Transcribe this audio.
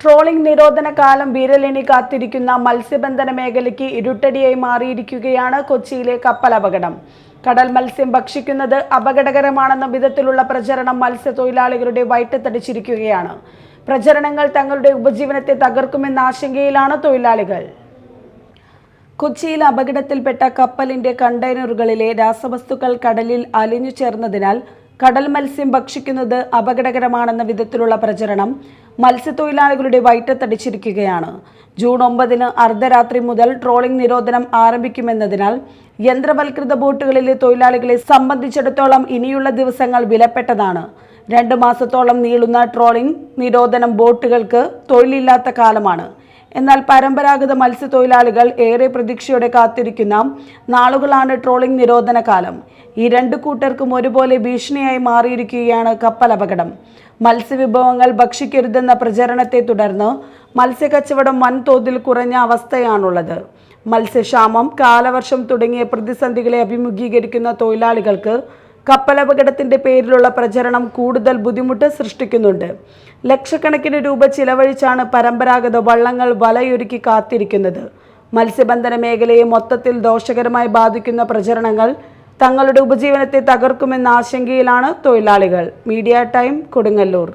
Trawling നിരോധന കാലം വിരലിണി കാത്തിരിക്കുന്ന മത്സ്യബന്ധന മേഖലയ്ക്ക് ഇരുട്ടടിയായി മാറിയിരിക്കുകയാണ് കൊച്ചിയിലെ കപ്പൽ അപകടം. കടൽ മത്സ്യം ഭക്ഷിക്കുന്നത് അപകടകരമാണെന്ന വിധത്തിലുള്ള പ്രചരണം മത്സ്യത്തൊഴിലാളികളുടെ വയറ്റത്തടിച്ചിരിക്കുകയാണ്. പ്രചരണങ്ങൾ തങ്ങളുടെ ഉപജീവനത്തെ തകർക്കുമെന്ന ആശങ്കയിലാണ് തൊഴിലാളികൾ. കൊച്ചിയിൽ അപകടത്തിൽപ്പെട്ട കപ്പലിന്റെ കണ്ടെയ്നറുകളിലെ രാസവസ്തുക്കൾ കടലിൽ അലിഞ്ഞു ചേർന്നതിനാൽ കടൽ മത്സ്യം ഭക്ഷിക്കുന്നത് അപകടകരമാണെന്ന വിധത്തിലുള്ള പ്രചരണം മത്സ്യത്തൊഴിലാളികളുടെ വയറ്റത്തടിച്ചിരിക്കുകയാണ്. ജൂൺ ഒമ്പതിന് അർദ്ധരാത്രി മുതൽ ട്രോളിംഗ് നിരോധനം ആരംഭിക്കുമെന്നതിനാൽ യന്ത്രവൽകൃത ബോട്ടുകളിലെ തൊഴിലാളികളെ സംബന്ധിച്ചിടത്തോളം ഇനിയുള്ള ദിവസങ്ങൾ വിലപ്പെട്ടതാണ്. രണ്ട് മാസത്തോളം നീളുന്ന ട്രോളിംഗ് നിരോധനം ബോട്ടുകൾക്ക് തൊഴിലില്ലാത്ത കാലമാണ്. എന്നാൽ പരമ്പരാഗത മത്സ്യത്തൊഴിലാളികൾ ഏറെ പ്രതീക്ഷയോടെ കാത്തിരിക്കുന്ന നാളുകളാണ് ട്രോളിംഗ് നിരോധന കാലം. ഈ രണ്ട് കൂട്ടർക്കും ഒരുപോലെ ഭീഷണിയായി മാറിയിരിക്കുകയാണ് കപ്പൽ അപകടം. മത്സ്യവിഭവങ്ങൾ ഭക്ഷിക്കരുതെന്ന പ്രചരണത്തെ തുടർന്ന് മത്സ്യക്കച്ചവടം വൻതോതിൽ കുറഞ്ഞ അവസ്ഥയാണുള്ളത്. മത്സ്യക്ഷാമം കാലവർഷം തുടങ്ങിയ പ്രതിസന്ധികളെ അഭിമുഖീകരിക്കുന്ന തൊഴിലാളികൾക്ക് കപ്പലപകടത്തിന്റെ പേരിലുള്ള പ്രചരണം കൂടുതൽ ബുദ്ധിമുട്ട് സൃഷ്ടിക്കുന്നുണ്ട്. ലക്ഷക്കണക്കിന് രൂപ ചിലവഴിച്ചാണ് പരമ്പരാഗത വള്ളങ്ങൾ വലയൊരുക്കി കാത്തിരിക്കുന്നത്. മത്സ്യബന്ധന മേഖലയെ മൊത്തത്തിൽ ദോഷകരമായി ബാധിക്കുന്ന പ്രചരണങ്ങൾ തങ്ങളുടെ ഉപജീവനത്തെ തകർക്കുമെന്ന ആശങ്കയിലാണ് തൊഴിലാളികൾ. Media time Kodungallur.